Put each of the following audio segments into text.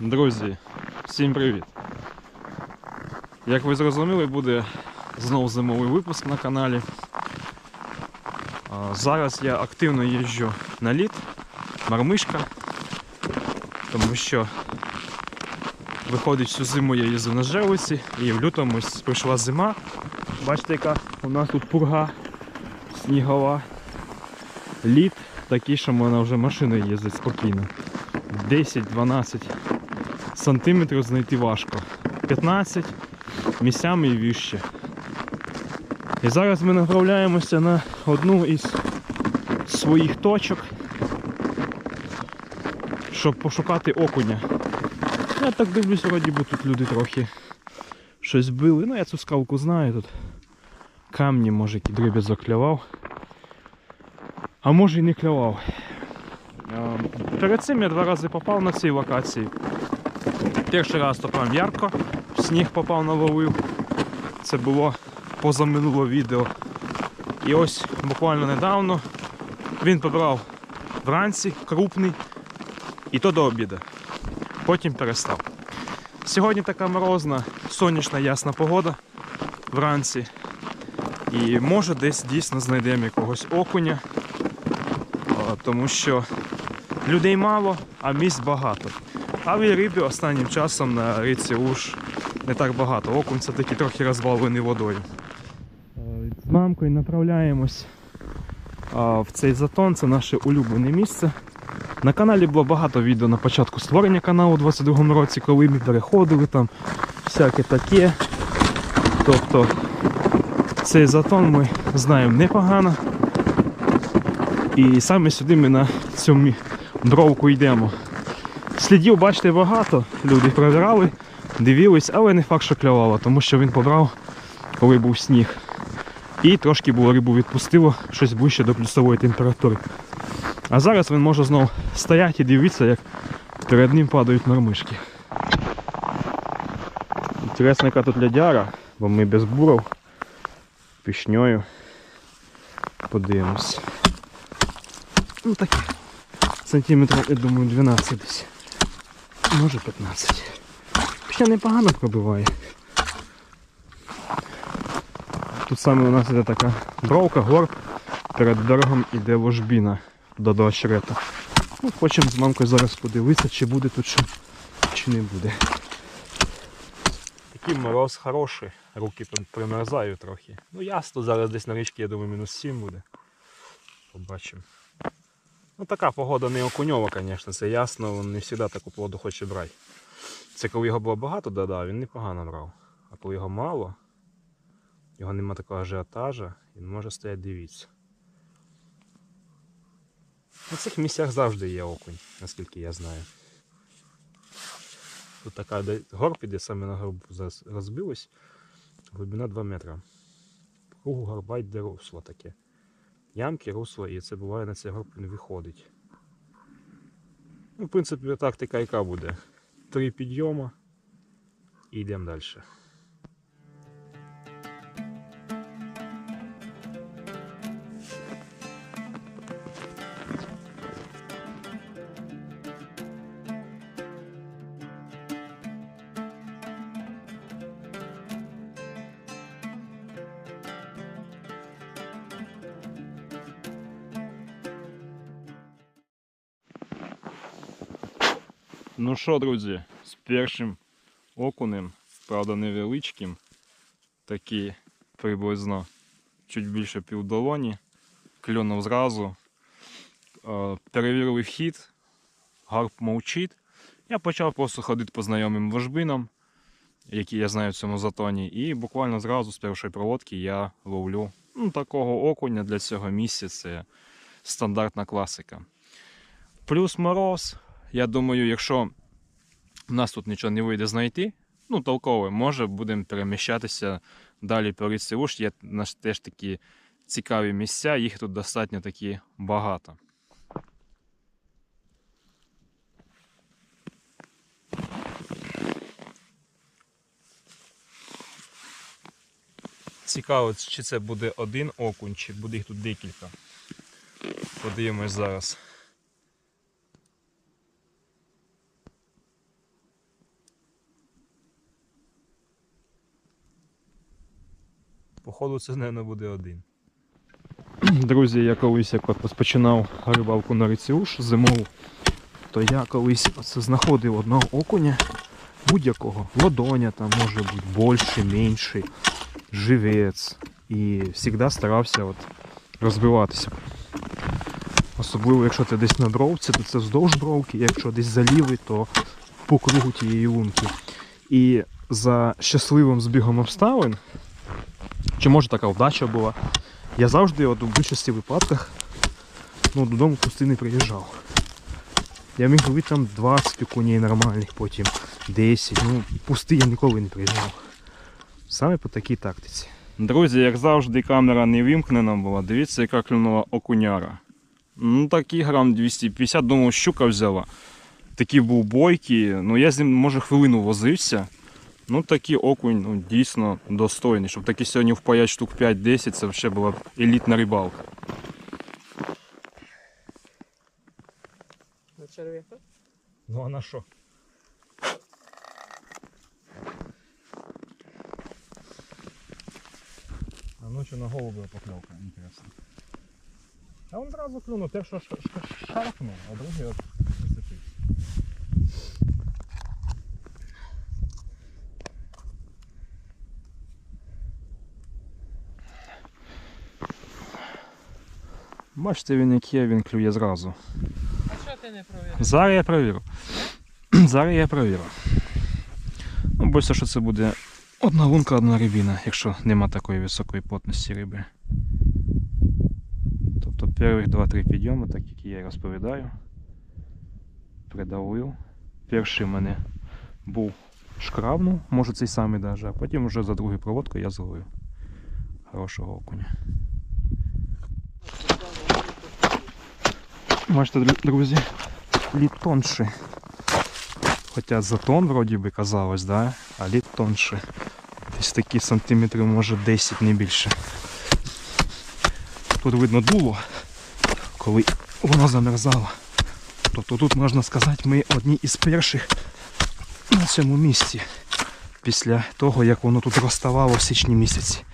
Друзі, всім привіт! Як ви зрозуміли, буде знову зимовий випуск на каналі. Зараз я активно їжджу на лід, мармишка, тому що виходить всю зиму я їздив на Жерлиці і в лютому прийшла зима. Бачите, яка у нас тут пурга снігова, лід такий, що можна вже машиною їздити спокійно. 10-12 сантиметрів знайти важко. 15 місцями і вище. І зараз ми направляємося на одну із своїх точок, щоб пошукати окуня. Я так дивлюсь, вроді би тут люди трохи щось били. Ну я цю скалку знаю тут. Камні, може, який дріб'язок клявав. А може і не клявав. Е, Перед цим я два рази попав на цій локації. Перший раз то прям ярко, сніг попав наловив. Це було позаминуло відео. І ось буквально недавно він побрав вранці крупний і то до обіду. Потім перестав. Сьогодні така морозна, сонячна, ясна погода вранці. І може десь дійсно знайдемо якогось окуня, тому що людей мало, а місць багато. Але риби останнім часом на річці Уж не так багато. Окунь це таки трохи розбавлений водою. З мамкою направляємось в цей затон, це наше улюблене місце. На каналі було багато відео на початку створення каналу у 22-му році, коли ми переходили там всяке таке. Тобто цей затон ми знаємо непогано. І саме сюди ми на цю мі- бровку йдемо. Слідів, бачите, багато. Люди провірали, дивились, але не факт, що клювало, тому що він побрав, коли був сніг. І трошки було рибу відпустило, щось ближче до плюсової температури. А зараз він може знову стояти і дивитися, як перед ним падають мормишки. Інтересно, яка тут лядяра, бо ми без буров пішньою подивимось. Ну таке. Сантиметрів, я думаю, 12 десь. Може 15. Ще непогано пробиває. Тут саме у нас іде така бровка, горб, перед берегом іде ложбіна до очерета. Ну, хочемо з мамкою зараз подивитися, чи буде тут що, чи не буде. Такий мороз хороший, руки примерзають трохи. Ну ясно, зараз десь на річці, я думаю, мінус 7 буде. Побачимо. Ну така погода не окуньова, звісно, це ясно, він не завжди таку погоду хоче брати. Це коли його було багато, да, да, він непогано брав. А коли його мало, його нема такого ажіотажа, він може стояти дивитися. На цих місцях завжди є окунь, наскільки я знаю. Тут така де горб іде, саме на горбу зараз розбилось. Глибина 2 метри. Кругу горба йде русло таке. Ямки, русло, і це буває на цей горб він виходить. Ну, в принципі, тактика яка буде. Три підйома і йдемо далі. Ну що, друзі, з першим окунем, правда невеличким, такі приблизно чуть більше півдолоні, кльонув зразу. Е, Перевірили вхід, гарп мовчить. Я почав просто ходити по знайомим ложбинам, які я знаю в цьому затоні, і буквально зразу з першої проводки я ловлю ну, такого окуня для цього місця. Це стандартна класика. Плюс мороз. Я думаю, якщо в нас тут нічого не вийде знайти, ну, толково, може будемо переміщатися далі по річці Уж. Є у нас теж такі цікаві місця, їх тут достатньо таки багато. Цікаво, чи це буде один окунь, чи буде їх тут декілька. Подивимось зараз. Походу, це, мабуть, буде один. Друзі, я колись як розпочинав рибалку на Риціуш зимову, то я колись оце знаходив одного окуня будь-якого. Ладоня там може бути більший, менший, живець. І завжди старався от розбиватися. Особливо, якщо ти десь на бровці, то це вздовж бровки, якщо десь залівий, то по кругу тієї лунки. І за щасливим збігом обставин, чи може така вдача була, я завжди от, у більшості випадках ну, додому пустий не приїжджав. Я міг ловити там 20 окуней нормальних, потім 10. Ну, пустий я ніколи не приїжджав. Саме по такій тактиці. Друзі, як завжди, камера не вимкнена була. Дивіться, яка клюнула окуняра. Ну, такий грам 250, думав, щука взяла. Такий був бойкий. Ну, я з ним, може, хвилину возився. Ну, такий окунь ну, дійсно достойний. Щоб таки сьогодні впаять штук 5-10, це вже була б елітна рибалка. На черв'яка? Ну а на що? А ночі на голубя покльовка, інтересно. А он одразу клюнув, те, що ш- ш- шарпнув, а другий от зацепив. Бачите, він як є, він клює зразу. А що ти не провірив? Зараз я перевірю. Зараз я перевірю. Ну, боюся, що це буде одна лунка, одна рибіна, якщо нема такої високої плотності риби. Тобто перших 2-3 підйоми, так як я розповідаю. Придавив. Перший в мене був шкрабнув, може цей самий даже, а потім вже за другою проводкою я зловив. Хорошого окуня. Бачите, друзі, лід тонший. Хоча за тон вроді би казалось, да? а лід тонший. Десь такі сантиметрів, може 10, не більше. Тут видно дуло, коли воно замерзало. Тобто тут можна сказати, ми одні із перших на цьому місці. Після того, як воно тут розставало в січні місяці.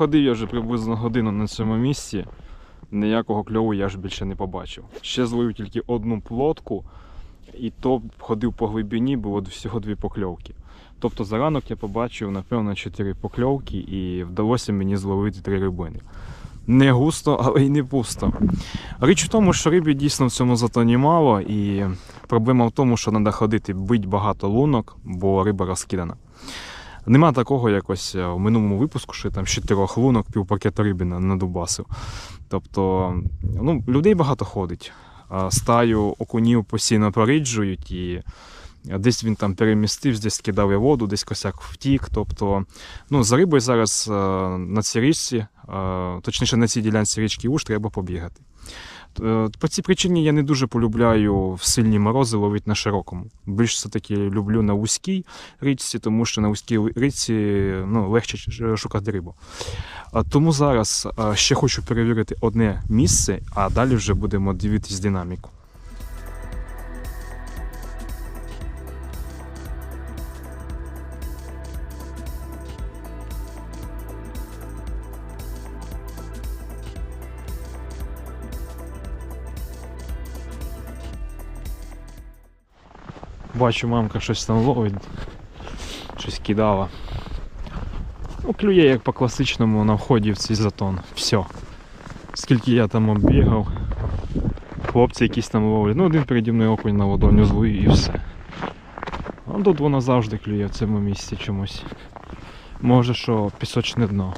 Походив я вже приблизно годину на цьому місці. Ніякого кльову я ж більше не побачив. Ще зловив тільки одну плотку, і то ходив по глибині, було всього дві покльовки. Тобто за ранок я побачив, напевно, чотири покльовки і вдалося мені зловити три рибини. Не густо, але й не пусто. Річ в тому, що риби дійсно в цьому затоні мало, і проблема в тому, що треба ходити, бить багато лунок, бо риба розкидана. Нема такого якось е, в минулому випуску, що там ще трьох лунок півпакета риби на- надубасив. Тобто, ну, людей багато ходить. Стаю окунів постійно поріджують і десь він там перемістився, десь кидав я воду, десь косяк втік. Тобто, ну, за рибою зараз е, на цій річці, е, точніше на цій ділянці річки Уж треба побігати. Е, По цій причині я не дуже полюбляю в сильні морози ловити на широкому. Більш все-таки люблю на вузькій річці, тому що на вузькій річці ну, легше шукати рибу. Тому зараз ще хочу перевірити одне місце, а далі вже будемо дивитись динаміку. Бачу, мамка щось там ловить, щось кидала. Ну, клює як по класичному на вході в цей затон. Все. Скільки я там оббігав. Хлопці якісь там ловлять. Ну, один переді мною окунь на ладоню зловив і все. А тут вона завжди клює в цьому місці чомусь. Може, що пісочне дно.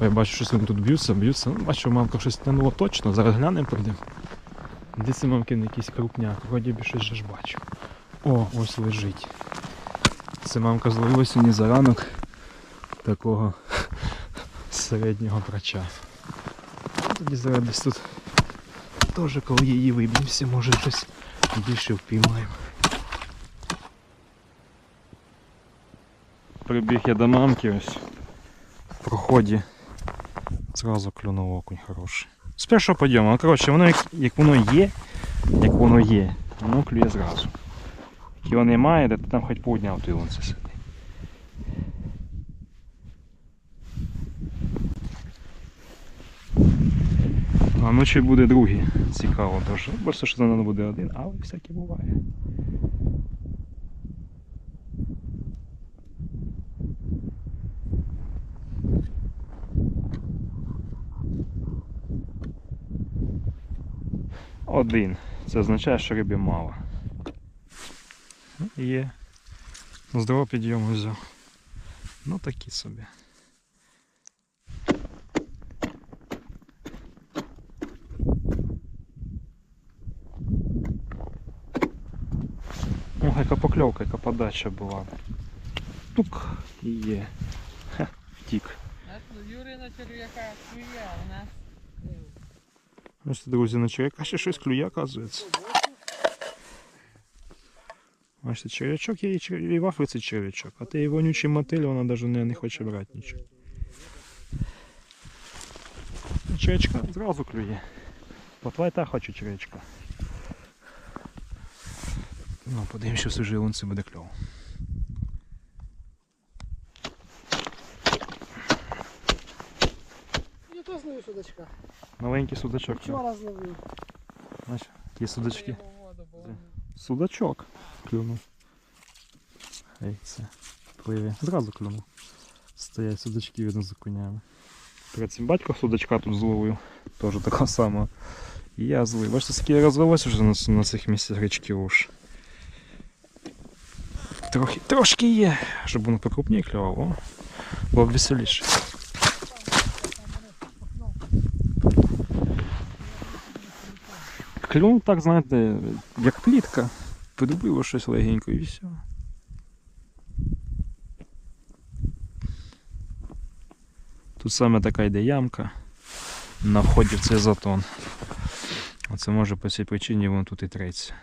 Я бачу, щось вони тут б'ються, б'ються. Ну, бачу, мамка щось тянула точно. Зараз глянемо прийдемо. Де це мамкин якийсь крупняк? Вроді би щось же ж бачу. О, ось лежить. Це мамка зловила сьогодні за ранок такого середнього прача. Тоді зараз десь тут теж коли її виб'ємося, може щось більше впіймаємо. Прибіг я до мамки ось в проході. Зразу клюнув окунь хороший. Спершу першого подйому, ну, коротше, воно як, як воно є, як воно є, воно клює зразу. Його немає, де ти там хоч півдня в тилунці сиди. А ночі буде другий. Цікаво дуже. Просто що не буде один, але всяке буває. Один. Це означає, що риби мало. Ну, Є. Здорово підйом взяв. Ну такі собі. Ох, яка покльовка, яка подача була. Тук і є. Ха, втік. Нас Юрина черв'яка клює, а у нас Ось, друзі, на черв'яка ще щось клює, оказується. Бачите, черв'ячок є і, чер... і в Африці черв'ячок, а ти вонючий мотиль, вона навіть не, не хоче брати нічого. Черв'ячка зразу клює. Плотва та хоче черв'ячка. Ну, подивимося, що в жилунці буде кльово. Я то зловив судачка. Маленький судачок. Вчора зловив. Бачиш, які судачки. Судачок клюнув. Ей, це пливе. Зразу клюнув. Стоять судачки видно за конями. Перед цим батько судачка тут зловив. Теж такого самого. Я злив. Бачите, скільки розвелося вже на, на цих місцях річки уж. Трохи, трошки є, щоб воно покрупніше клювало. Було б веселіше. Клюнув так, знаєте, як плітка. Підбило щось легенько і все. Тут саме така йде ямка на вході в цей затон. Оце може по цій причині воно тут і треться.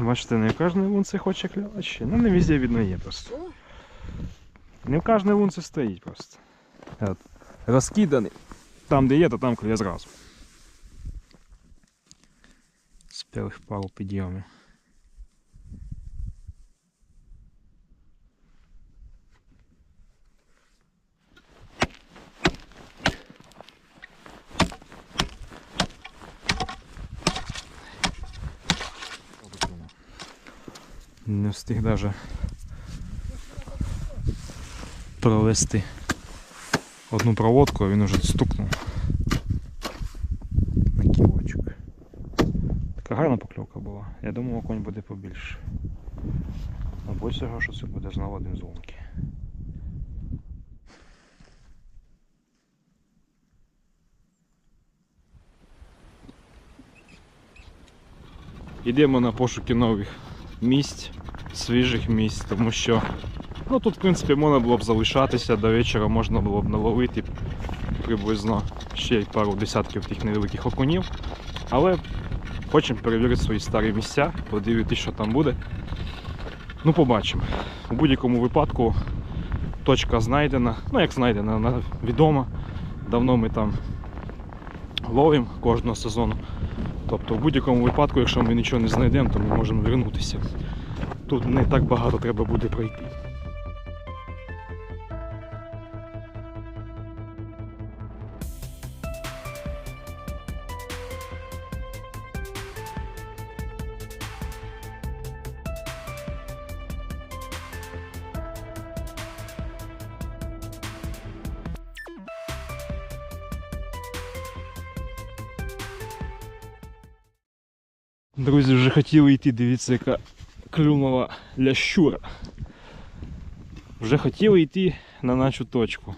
Бачите, не в кожній лунці хоче ще. Ну не везде видно є просто. Що? Не в кожній лунці стоїть просто. От. Розкиданий. Там, де є, то там клює зразу. З перших пару підйомів. Не встиг даже провести одну проводку, а він уже стукнув на кілочок. Така гарна покльовка була. Я думав, окунь буде побільше. Або цього, що це буде знову один з лунки. Йдемо на пошуки нових місць, свіжих місць, тому що ну, тут, в принципі, можна було б залишатися, до вечора можна було б наловити приблизно ще й пару десятків тих невеликих окунів. Але хочемо перевірити свої старі місця, подивитися, що там буде. Ну, побачимо. У будь-якому випадку точка знайдена. Ну, як знайдена, вона відома. Давно ми там ловимо кожного сезону. Тобто в будь-якому випадку, якщо ми нічого не знайдемо, то ми можемо вернутися. Тут не так багато треба буде пройти. Друзі, вже хотіли йти, дивіться, яка клюнула лящура. Вже хотіли йти на нашу точку.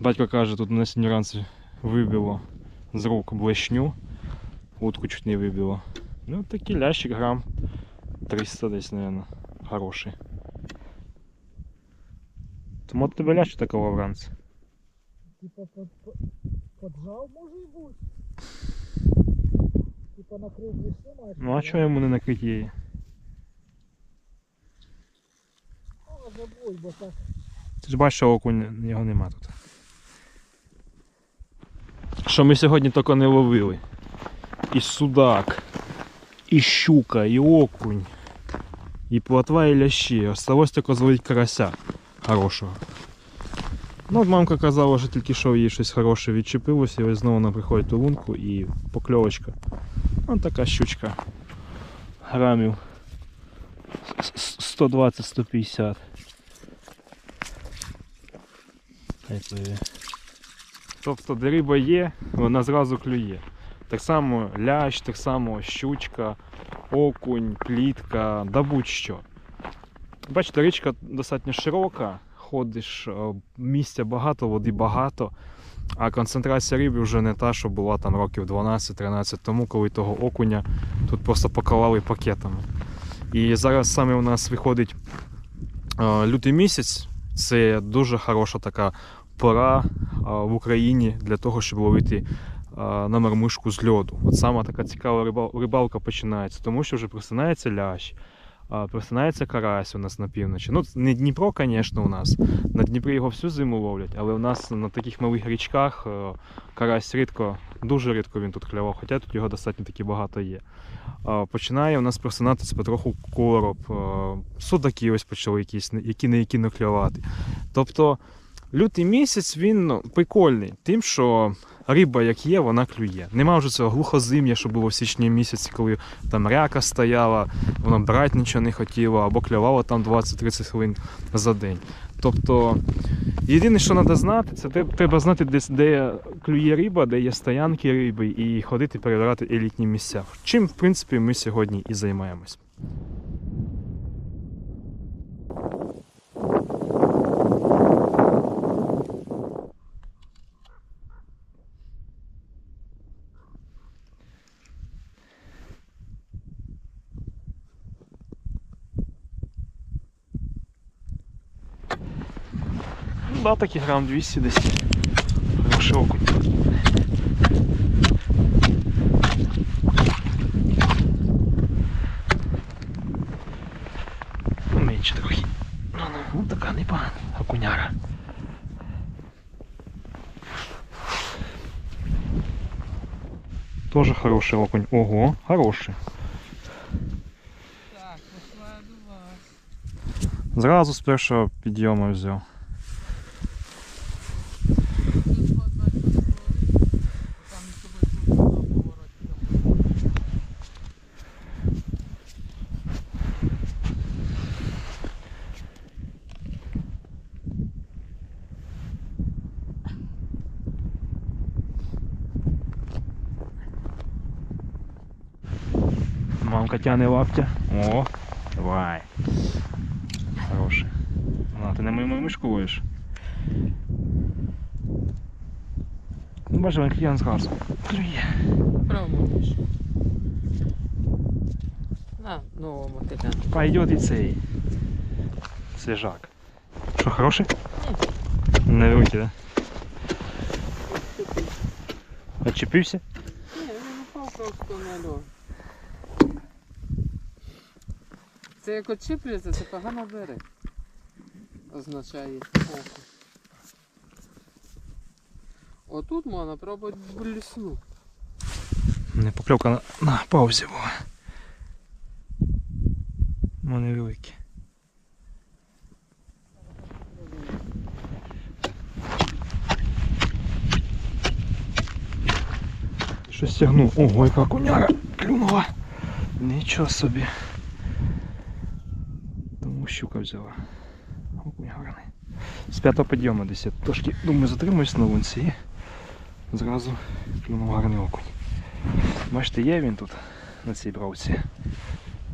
Батько каже, тут на сьогодні ранці вибило з рук блешню. Утку чуть не вибило. Ну такий лящик грам 300 десь, наверное, хороший. Тому от тебе лящ такого вранці. Типа под, под, поджав може і бути. Типа накрив лісу майже. Ну а чого йому не накрити її? А, забудь, бо так. Ти ж бачиш, що окунь його нема тут. Що ми сьогодні тільки не ловили. І судак, і щука, і окунь, і плотва, і лящі. Осталось тільки зловити карася хорошого. Ну, от мамка казала, що тільки що їй щось хороше відчепилося, і ось знову вона приходить у лунку і покльовочка. Ось така щучка. Грамів с- с- 120-150. Тобто, де риба є, вона зразу клює. Так само лящ, так само щучка, окунь, плітка, да будь-що. Бачите, річка достатньо широка, ходиш, е, місця багато, води багато, а концентрація риби вже не та, що була там років 12-13 тому, коли того окуня тут просто поколали пакетами. І зараз саме у нас виходить е, лютий місяць. Це дуже хороша така пора а, в Україні для того, щоб ловити а, на мармишку з льоду. От саме така цікава рибалка починається, тому що вже просинається лящ, просинається карась у нас на півночі. Ну, не Дніпро, звісно, у нас. На Дніпрі його всю зиму ловлять, але у нас на таких малих річках е, карась рідко, дуже рідко він тут клював, хоча тут його достатньо таки багато є. Починає у нас просинатися потроху короб, е, судаки ось почали якісь, які на які не клювати. Тобто лютий місяць він ну, прикольний, тим, що риба як є, вона клює. Нема вже цього глухозим'я, що було в січні місяці, коли там ряка стояла, вона брати нічого не хотіла, або клювала там 20-30 хвилин за день. Тобто, єдине, що треба знати, це треба знати, де, де клює риба, де є стоянки риби, і ходити перебирати елітні місця. Чим, в принципі, ми сьогодні і займаємось. Ну, да, такі грам 200 десь. Хороший окунь. Ну, менше трохи. Ну, ну, така непогана окуняра. Тоже хороший окунь. Ого, хороший. Так. Зразу з першого підйому взяв. Тяне лаптя. О, давай. Хороший. А, ти не мою мишку ловиш? Ну, бачиш, він клієнт зразу. Клює. Промовиш. На новому тикану. Пойдет і цей. Свіжак. Що, хороший? Невеликий, да? Отчепився? Ні, він упав просто на льод. Це як очіплюється, це погано бере. Означає око. Отут можна пробувати блісну. Не покльовка на, на паузі була. Ну, невеликі. Щось стягнув. Ого, яка коняра клюнула. Нічого собі. Щука взяла. Окунь гарний. З п'ятого підйому десь я трошки, думаю, затримуюсь на лунці і зразу клюнув гарний окунь. Бачите, є він тут на цій бровці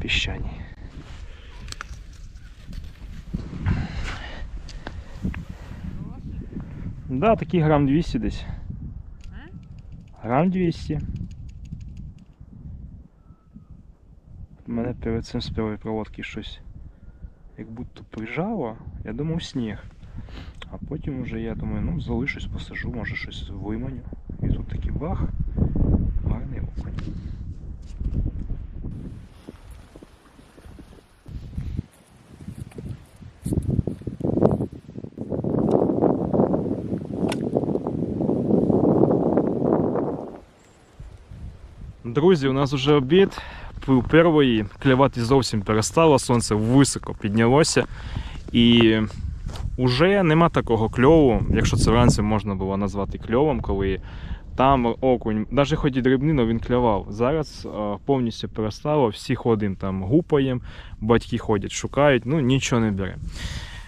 піщаній. Да, такий грам 200 десь. Грам 200. У мене перед цим з первої проводки щось як будто прижало. Я думав сніг. А потім вже я думаю, ну залишусь, посажу, може щось виманю. І тут такий бах, гарний окунь. Друзі, у нас вже обід. Пив первої, клювати зовсім перестало, сонце високо піднялося. І вже нема такого кльову, якщо це вранці можна було назвати кльовом, коли там окунь, навіть хоч і дрібний, але він клював. Зараз е, повністю перестало, всі ходимо там гупаємо, батьки ходять, шукають, ну нічого не бере.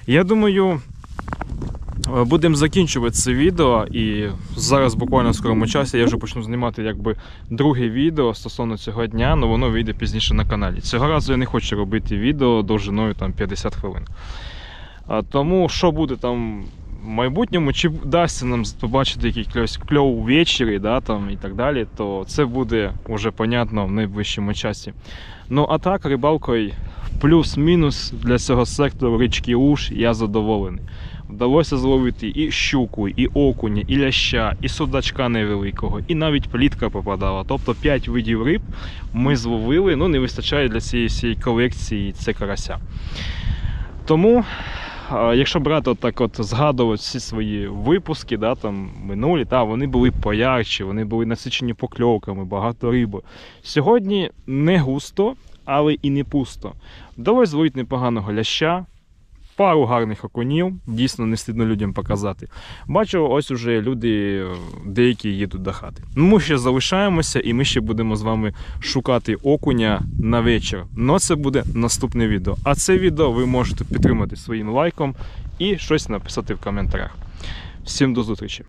Я думаю, будемо закінчувати це відео, і зараз буквально в скорому часі я вже почну знімати якби друге відео стосовно цього дня, але воно вийде пізніше на каналі. Цього разу я не хочу робити відео довжиною там 50 хвилин. А, тому що буде там в майбутньому, чи вдасться нам побачити якийсь кльов ввечері, да, там, і так далі, то це буде вже понятно в найближчому часі. Ну а так, рибалкою плюс-мінус для цього сектору річки Уж я задоволений. Вдалося зловити і щуку, і окуня, і ляща, і судачка невеликого, і навіть плітка попадала. Тобто 5 видів риб ми зловили. Ну, не вистачає для цієї всієї колекції це карася. Тому, якщо брати от так от згадувати всі свої випуски, да, там, минулі, та, вони були поярчі, вони були насичені покльовками, багато риби. Сьогодні не густо, але і не пусто. Вдалося зловити непоганого ляща, пару гарних окунів, дійсно не стидно людям показати. Бачу, ось уже люди деякі їдуть до хати. Ну, Ми ще залишаємося і ми ще будемо з вами шукати окуня на вечір. Но це буде наступне відео. А це відео ви можете підтримати своїм лайком і щось написати в коментарях. Всім до зустрічі!